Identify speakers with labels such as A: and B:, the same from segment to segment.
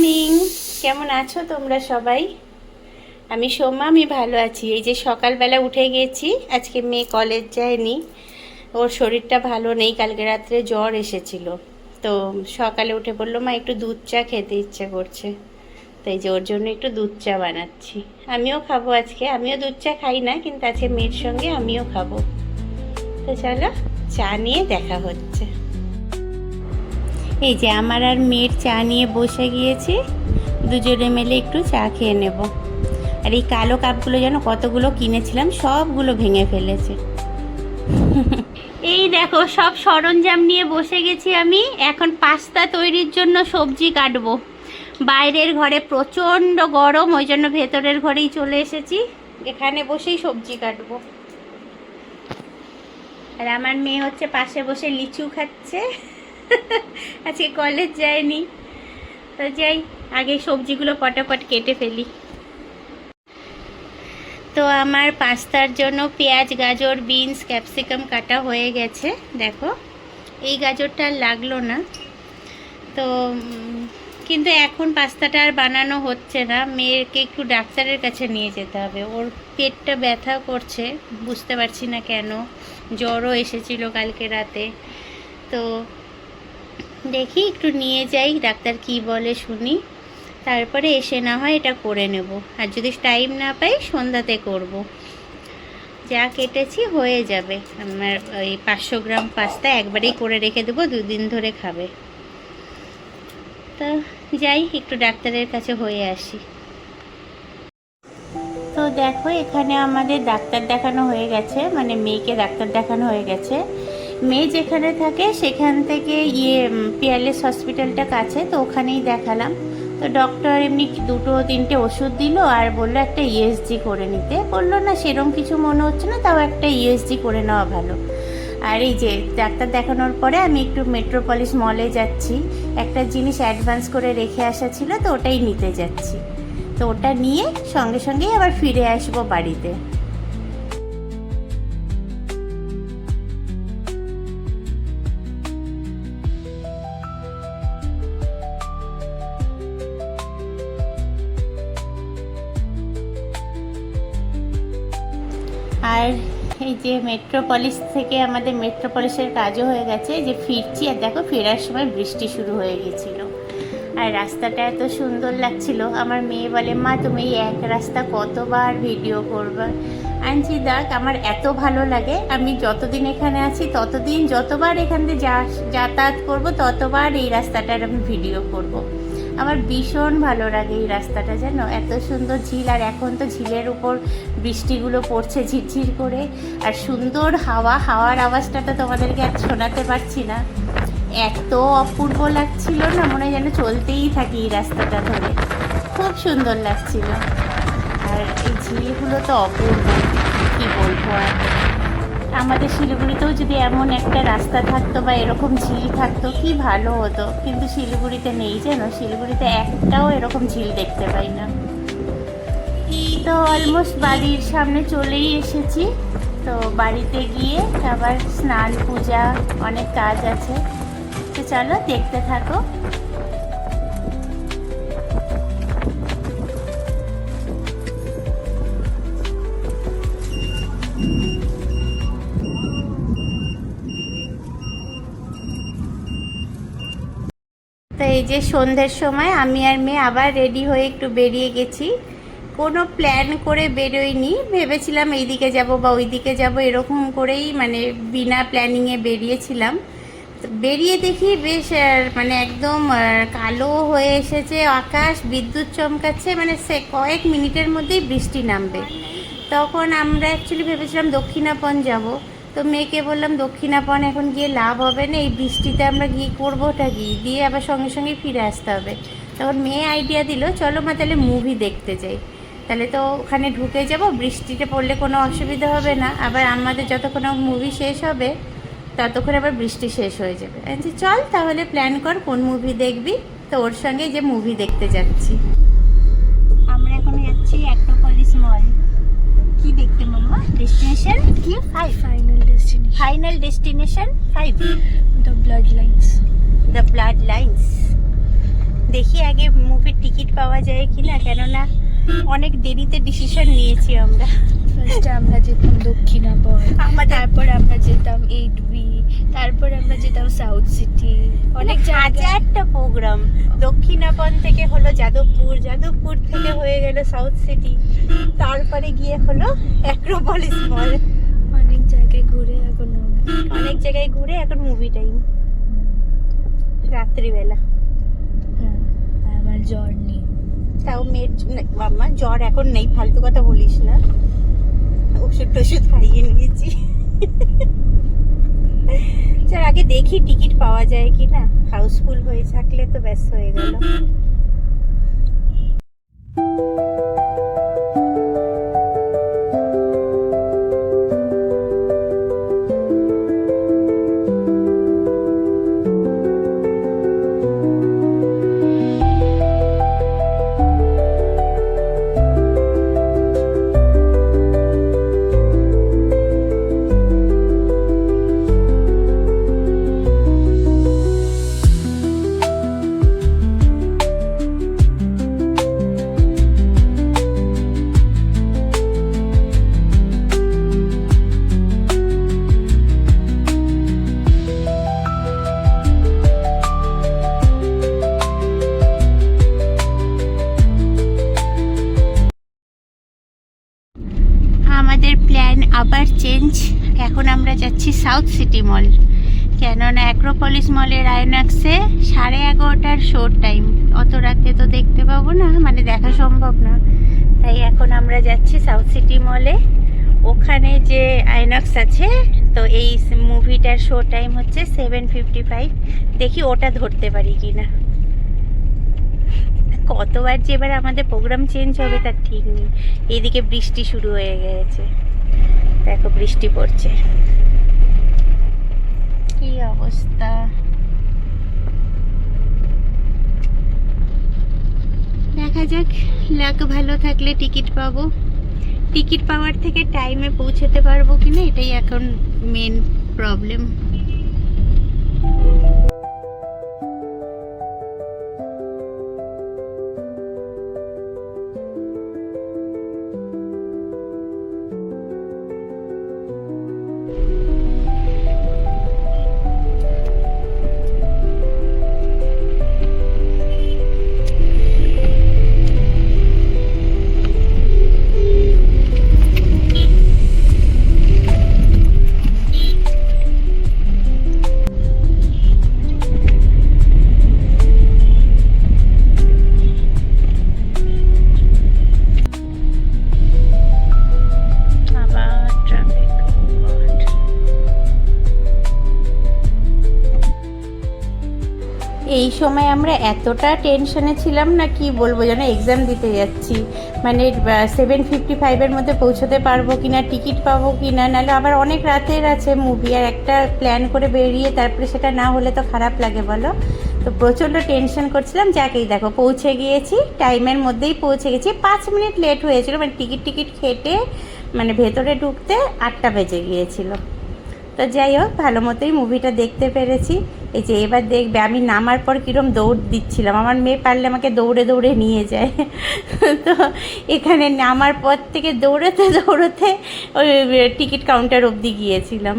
A: Morning. কেমন আছো তোমরা সবাই? আমি সোমা, আমি ভালো আছি। এই যে সকালবেলা উঠে গেছি, আজকে মেয়ে কলেজ যায়নি। ওর শরীরটা ভালো নেই, কালকে রাত্রে জ্বর এসেছিল। তো সকালে উঠে বলল, মা, একটু দুধ চা খেতে ইচ্ছে করছে। তাই যে ওর জন্য একটু দুধ চা বানাচ্ছি। আমিও খাব আজকে। আমিও দুধ চা খাই না, কিন্তু আজকে মেয়ের সঙ্গে আমিও খাব। তো চলো, চা নিয়ে দেখা হচ্ছে। এই যে আমার আর মেয়ের চা নিয়ে বসে গিয়েছি। দুজনে মিলে একটু চা খেয়ে নেব। আর এই কালো কাপগুলো যেন কতগুলো কিনেছিলাম, সবগুলো ভেঙে ফেলেছে। এই দেখো, সব সরঞ্জাম নিয়ে বসে গেছি আমি। এখন পাস্তা তৈরির জন্য সবজি কাটবো। বাইরের ঘরে প্রচণ্ড গরম, ওই জন্য ভেতরের ঘরেই চলে এসেছি। এখানে বসেই সবজি কাটবো। আর আমার মেয়ে হচ্ছে পাশে বসে লিচু খাচ্ছে। আজকে কলেজ যায়নি তো যাই, আগে সবজিগুলো পটাপট কেটে ফেলি। তো আমার পাস্তার জন্য পেঁয়াজ, গাজর, বিনস, ক্যাপসিকাম কাটা হয়ে গেছে, দেখো। এই গাজরটা লাগল না। তো কিন্তু এখন পাস্তাটা আর বানানো হচ্ছে না। মেয়েকে একটু ডাক্তারের কাছে নিয়ে যেতে হবে। ওর পেটটা ব্যথা করছে, বুঝতে পারছি না কেন। জ্বরও এসেছিল কালকে রাতে। তো দেখি, একটু নিয়ে যাই, ডাক্তার কি বলে শুনি। তারপরে এসে না হয় এটা করে নেব। আর যদি টাইম না পাই, সন্ধ্যাতে করব। যা কেটেছি, হয়ে যাবে। আমার ওই পাঁচশো গ্রাম পাস্তা একবারেই করে রেখে দেবো, দুদিন ধরে খাবে। তো যাই, একটু ডাক্তারের কাছে হয়ে আসি। তো দেখো, এখানে আমাদের ডাক্তার দেখানো হয়ে গেছে মানে মেয়েকে ডাক্তার দেখানো হয়ে গেছে। মেয়ে যেখানে থাকে সেখান থেকে ইয়ে পিয়ারলেস হসপিটালটা কাছে, তো ওখানেই দেখালাম। তো ডক্টর এমনি দুটো তিনটে ওষুধ দিল আর বলল একটা ইএসজি করে নিতে। বলল, না, সেরম কিছু মনে হচ্ছে না, তাও একটা ইএসজি করে নেওয়া ভালো। আর এই যে ডাক্তার দেখানোর পরে আমি একটু মেট্রোপলিস মলে যাচ্ছি। একটা জিনিস অ্যাডভান্স করে রেখে আসা ছিল, তো ওটাই নিতে যাচ্ছি। তো ওটা নিয়ে সঙ্গে সঙ্গেই আবার ফিরে আসব বাড়িতে। আর এই যে মেট্রোপলিস থেকে আমাদের মেট্রোপলিসের কাজও হয়ে গেছে যে ফিরছি, আর দেখো ফেরার সময় বৃষ্টি শুরু হয়ে গেছিল আর রাস্তাটা এত সুন্দর লাগছিল। আমার মেয়ে বলে, মা, তুমি এই এক রাস্তা কতবার ভিডিও করবে? আনছি, দেখ, আমার এত ভালো লাগে। আমি যতদিন এখানে আছি, ততদিন যতবার এখান যা, যাতায়াত করব, ততবার এই রাস্তাটার আমি ভিডিও করব। আমার ভীষণ ভালো লাগে এই রাস্তাটা যেন এত সুন্দর ঝিল, আর এখন তো ঝিলের উপর বৃষ্টিগুলো পড়ছে ঝিরঝির করে, আর সুন্দর হাওয়া, হাওয়ার আওয়াজটা তো তোমাদেরকে আর শোনাতে পারছি না। এত অপূর্ব লাগছিল না, মনে হয় যেন চলতেই থাকি এই রাস্তাটা ধরে। খুব সুন্দর লাগছিল। আর এই ঝিলগুলো তো অপূর্ব, কি বলব আর। আমাদের শিলিগুড়িতেও যদি এমন একটা রাস্তা থাকতো বা এরকম ঝিল থাকতো, কি ভালো হতো? কিন্তু শিলিগুড়িতে নেই যেন, শিলিগুড়িতে একটাও এরকম ঝিল দেখতে পাই না। তো অলমোস্ট বাড়ির সামনে চলেই এসেছি। তো বাড়িতে গিয়ে আবার স্নান, পূজা, অনেক কাজ আছে। তো চলো দেখতে থাকো। এই যে সন্ধ্যের সময় আমি আর মেয়ে আবার রেডি হয়ে একটু বেরিয়ে গেছি। কোনো প্ল্যান করে বেরোয়নি। ভেবেছিলাম এইদিকে যাব বা ওইদিকে যাব, এরকম করেই মানে বিনা প্ল্যানিংয়ে বেরিয়েছিলাম। বেরিয়ে দেখি বেশ মানে একদম কালো হয়ে এসেছে আকাশ, বিদ্যুৎ চমকাচ্ছে মানে সে কয়েক মিনিটের মধ্যেই বৃষ্টি নামবে। তখন আমরা অ্যাকচুয়ালি ভেবেছিলাম দক্ষিণাপন যাব। তো মেয়েকে বললাম, দক্ষিণাপন এখন গিয়ে লাভ হবে না, এই বৃষ্টিতে আমরা গিয়ে করবোটা কি? দিয়ে আবার সঙ্গে সঙ্গে ফিরে আসতে হবে। তখন মেয়ে আইডিয়া দিল, চলো মা তাহলে মুভি দেখতে যাই। তাহলে তো ওখানে ঢুকে যাব, বৃষ্টিতে পড়লে কোনো অসুবিধা হবে না। আবার আমাদের যতক্ষণ মুভি শেষ হবে, ততক্ষণ আবার বৃষ্টি শেষ হয়ে যাবে। চল তাহলে প্ল্যান কর কোন মুভি দেখবি? তো ওর সঙ্গে যে মুভি দেখতে যাচ্ছি।
B: Final destination.
A: Final destination five
B: The bloodlines.
A: The bloodlines দেখি আগে মুভির টিকিট পাওয়া যায় কি না কেননা অনেক দেরিতে ডিসিশন নিয়েছি আমরা।
B: ফার্স্টে আমরা যেতাম দক্ষিণাপথ
A: আমাদের
B: তারপর আমরা যেতাম এইট বি তারপর আমরা যেতাম সাউথ সিটি অনেক
A: হাজারটা প্রোগ্রাম দক্ষিণাপন থেকে হলো যাদবপুর যাদবপুর থেকে হয়ে গেল সাউথ সিটি তারপরে গিয়ে হলো অ্যাক্রোপলিস মল
B: অনেক জায়গায় ঘুরে এখনও
A: অনেক জায়গায় ঘুরে এখন মুভি টাইম রাত্রিবেলা।
B: হ্যাঁ আমার জ্বর নেই।
A: তাও মেয়ের মাম্মা জ্বর এখন নেই ফালতু কথা বলিস না। ওষুধ টষুধ খাইয়ে নিয়েছি। স্যার আগে দেখি টিকিট পাওয়া যায় কি না হাউসফুল হয়ে থাকলে তো ব্যস্ত হয়ে গেল। South City Mall. কেননা অ্যাক্রোপলিস মলের আইনক্সে সাড়ে এগারোটার শোর টাইম অত রাতে তো দেখতে পাবো না মানে দেখা সম্ভব না। তাই এখন আমরা যাচ্ছি সাউথ সিটি মলে। ওখানে যে আইনক্স আছে, তো এই মুভিটার শো টাইম হচ্ছে সেভেন ফিফটি ফাইভ দেখি ওটা ধরতে পারি কি না কতবার যে এবার আমাদের প্রোগ্রাম চেঞ্জ হবে তার ঠিক নেই। এইদিকে বৃষ্টি শুরু হয়ে গেছে। দেখো বৃষ্টি পড়ছে। কি অবস্থা? দেখা যাক, লাক ভালো থাকলে টিকিট পাবো। টিকিট পাওয়ার থেকে টাইমে পৌঁছতে পারব কিনা, এটাই এখন মেন প্রবলেম এই সময় আমরা এতটা টেনশনে ছিলাম না, কি বলব যেন এক্সাম দিতে যাচ্ছি। মানে সেভেন ফিফটি ফাইভের মধ্যে পৌঁছতে পারব কি না টিকিট পাবো কি না নাহলে আবার অনেক রাতের আছে মুভি আর একটা প্ল্যান করে বেরিয়ে তারপরে সেটা না হলে তো খারাপ লাগে, বলো? তো প্রচণ্ড টেনশন করছিলাম যাকেই দেখো, পৌঁছে গিয়েছি টাইমের মধ্যেই পৌঁছে গেছি। পাঁচ মিনিট লেট হয়েছিল মানে টিকিট টিকিট খেটে মানে ভেতরে ঢুকতে আটটা বেজে গিয়েছিল। তো যাই হোক, ভালো মতোই মুভিটা দেখতে পেরেছি। এই যে এবার দেখবে, আমি নামার পর কীরম দৌড় দিচ্ছিলাম। আমার মেয়ে পারলে আমাকে দৌড়ে দৌড়ে নিয়ে যায়। তো এখানে নামার পর থেকে দৌড়াতে দৌড়াতে ওই টিকিট কাউন্টার অবধি গিয়েছিলাম।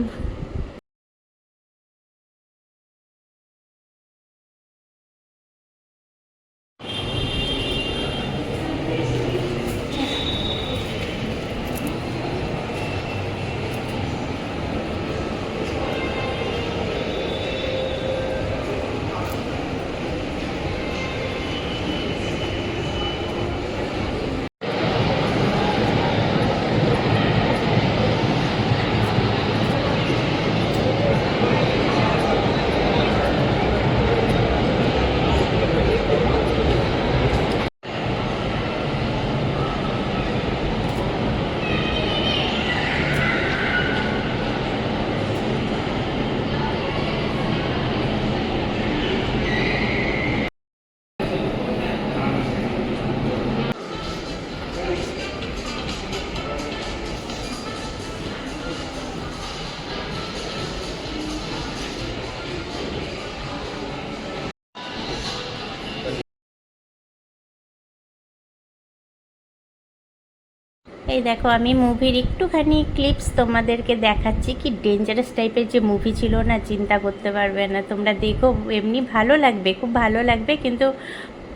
A: এই দেখো আমি মুভির একটুখানি ক্লিপস তোমাদেরকে দেখাচ্ছি। কি ডেঞ্জারাস টাইপের যে মুভি ছিল না চিন্তা করতে পারবে না। তোমরা দেখো এমনি ভালো লাগবে খুব ভালো লাগবে কিন্তু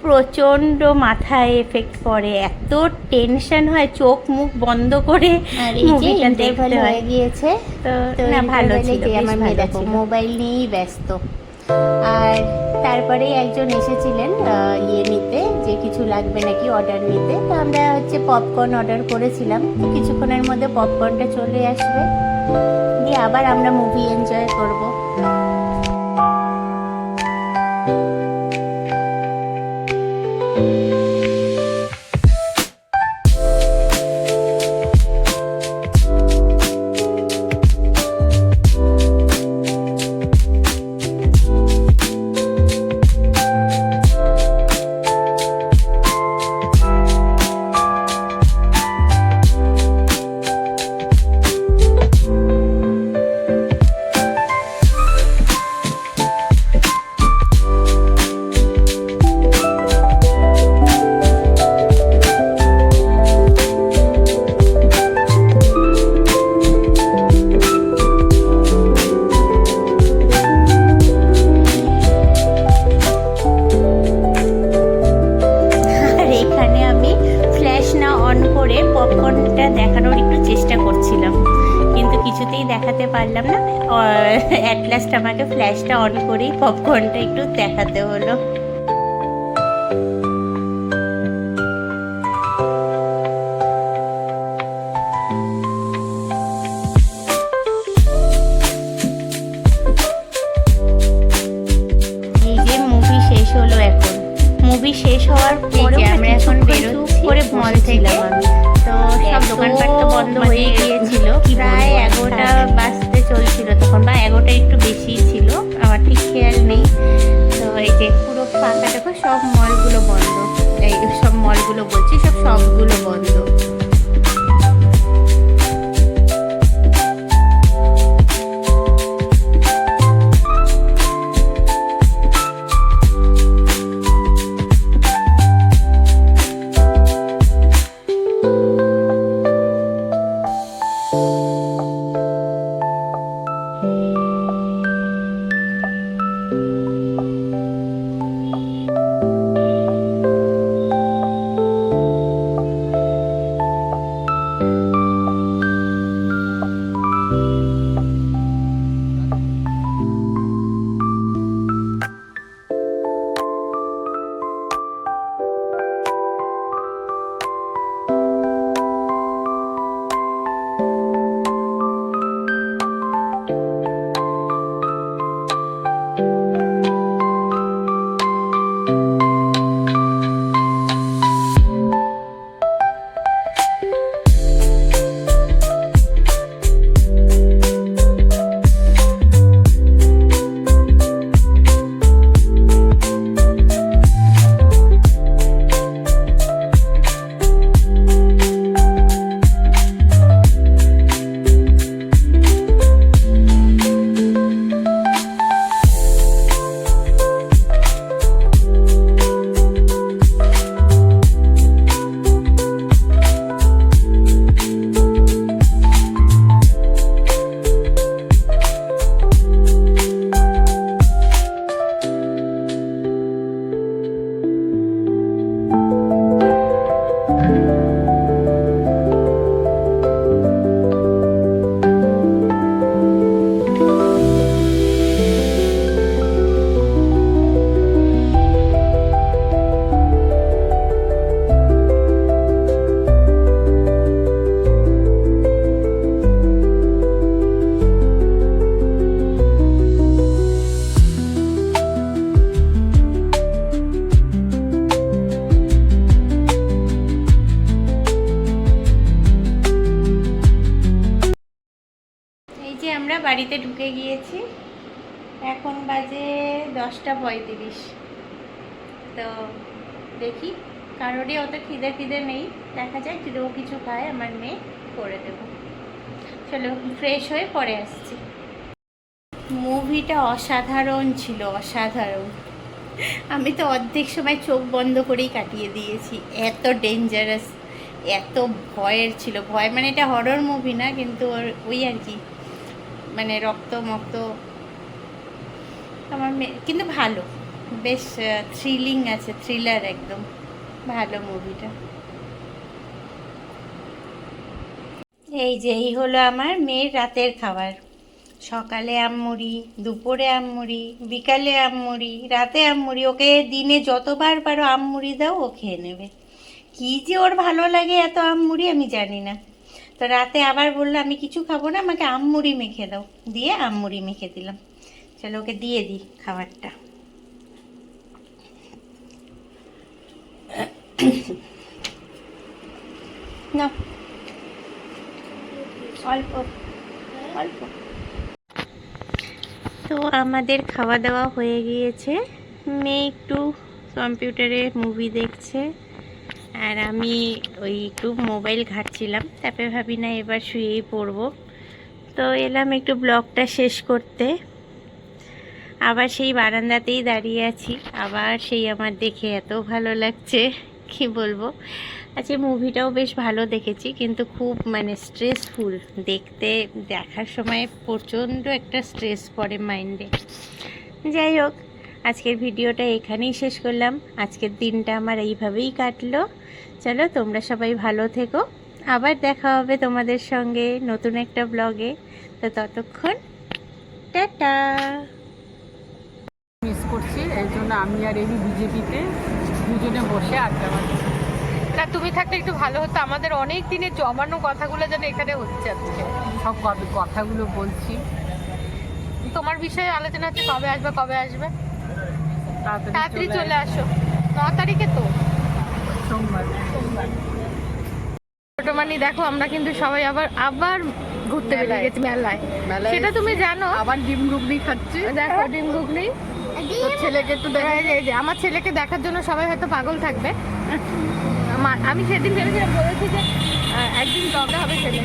A: প্রচণ্ড মাথায় এফেক্ট পড়ে। এত টেনশন হয় চোখ মুখ বন্ধ করে মুভিটা দেখতে হয়ে
C: গিয়েছে
A: তো না ভালো ছিল
C: আমার মেয়ে দেখো। মোবাইল নিয়েই ব্যস্ত। আর তারপরে একজন এসেছিলেন ইয়ে নিতে, যে কিছু লাগবে নাকি অর্ডার নিতে। তো আমরা হচ্ছে পপকর্ন অর্ডার করেছিলাম। তো কিছুক্ষণের মধ্যে পপকর্নটা চলে আসবে। দিয়ে আবার আমরা মুভি এনজয় করব।
A: লাস্ট আমাকে ফ্ল্যাশটা অন করেই পপকর্নটা একটু দেখাতে হলো। মুভি শেষ হলো এখন। মুভি শেষ হওয়ার পরে আমরা এখন বেরোচ্ছি করে মল থেকে। তো সব দোকানপাট তো বন্ধ হয়ে গিয়েছিল। প্রায় এগারোটা বাজতে চলছিল তখন, বা এগোটা একটু বেশি ছিল আমার ঠিক খেয়াল নেই। তো এই যে পুরো ফাঁকা, দেখো সব মলগুলো বন্ধ। এই সব মলগুলো বলছি, সব সবগুলো বন্ধ। এখন বাজে দশটা পঁয়ত্রিশ। তো দেখি, কারোরই অত খিদে খিদে নেই। দেখা যায় যদি ও কিছু খায়, আমার মেয়ে করে দেবো। চলো ফ্রেশ হয়ে পরে আসছি। মুভিটা অসাধারণ ছিল, অসাধারণ। আমি তো অর্ধেক সময় চোখ বন্ধ করেই কাটিয়ে দিয়েছি। এত ডেঞ্জারাস এত ভয়ের ছিল। ভয় মানে এটা হরর মুভি না, কিন্তু ওই আর কি মানে রক্ত মক্ত আমার কিন্তু ভালো। বেশ থ্রিলিং আছে থ্রিলার একদম। ভালো মুভিটা এই যে, এই হলো আমার মেয়ের রাতের খাবার। সকালে আমমুড়ি, দুপুরে আমমুড়ি, বিকালে আমমুড়ি, রাতে আমমুড়ি। ওকে দিনে যতবার পারো আমমুড়ি দাও, ও খেয়ে নেবে। কী যে ওর ভালো লাগে এত আমমুড়ি, আমি জানি না। তো রাতে আবার বলল, আমি কিছু খাব না, আমাকে আমমুড়ি মেখে দাও। দিয়ে আমমুড়ি মেখে দিলাম। চলো, ওকে দিয়ে দিই খাবারটা। না। অল্প। অল্প। তো আমাদের খাওয়া দাওয়া হয়ে গিয়েছে। মেয়ে একটু কম্পিউটারে মুভি দেখছে। আর আমি ওই একটু মোবাইল ঘাটছিলাম। তারপরে ভাবি, না, এবার শুয়েই পড়ব। তো এলাম একটু ব্লগটা শেষ করতে। আবার সেই বারান্দাতেই দাঁড়িয়ে আছি। আবার সেই আমার দেখে এত ভালো লাগছে। কি বলব? আচ্ছা মুভিটাও বেশ ভালো দেখেছি, কিন্তু খুব মানে স্ট্রেসফুল দেখতে, দেখার সময় প্রচণ্ড একটা স্ট্রেস পড়ে মাইন্ডে যাই হোক, আজকের ভিডিওটা এখানেই শেষ করলাম। আজকের দিনটা আমার এইভাবেই কাটলো। চলো, তোমরা সবাই ভালো থেকো। আবার দেখা হবে তোমাদের সঙ্গে নতুন একটা ব্লগে তো ততক্ষণ, টাটা!
D: এই জন্য আমি আর এই বিজেপিতে দুজনে বসে আড্ডা মারছি
E: না তুমি থাকলে একটু ভালো হতো। আমাদের অনেক দিনের জমানো কথাগুলো যেন এখানে হচ্ছে আজকে।
D: সব কথা- কথাগুলো বলছি।
E: তোমার বিষয়ে আলোচনা হচ্ছে কবে আসবে কবে আসবে?
D: তাড়াতাড়ি চলে
E: আসো। ন তারিখে তো?
D: সোমবার।
E: ছোট মানি দেখো আমরা কিন্তু সবাই আবার আবার ঘুরতে বেরিয়ে। গেছি মেলায়।
D: মেলায়
E: সেটা তুমি জানো?
D: আবার ডিম ঘুগনি খাচ্ছি।
E: দেখো ডিম ঘুগনি।
D: তোর ছেলেকে একটু দেখা
E: যায় যে, আমার ছেলেকে দেখার জন্য সবাই হয়তো পাগল থাকবে। আমা- আমি সেদিন ভেবেছিলাম বলেছি যে একদিন ব্লগে হবে ছেলে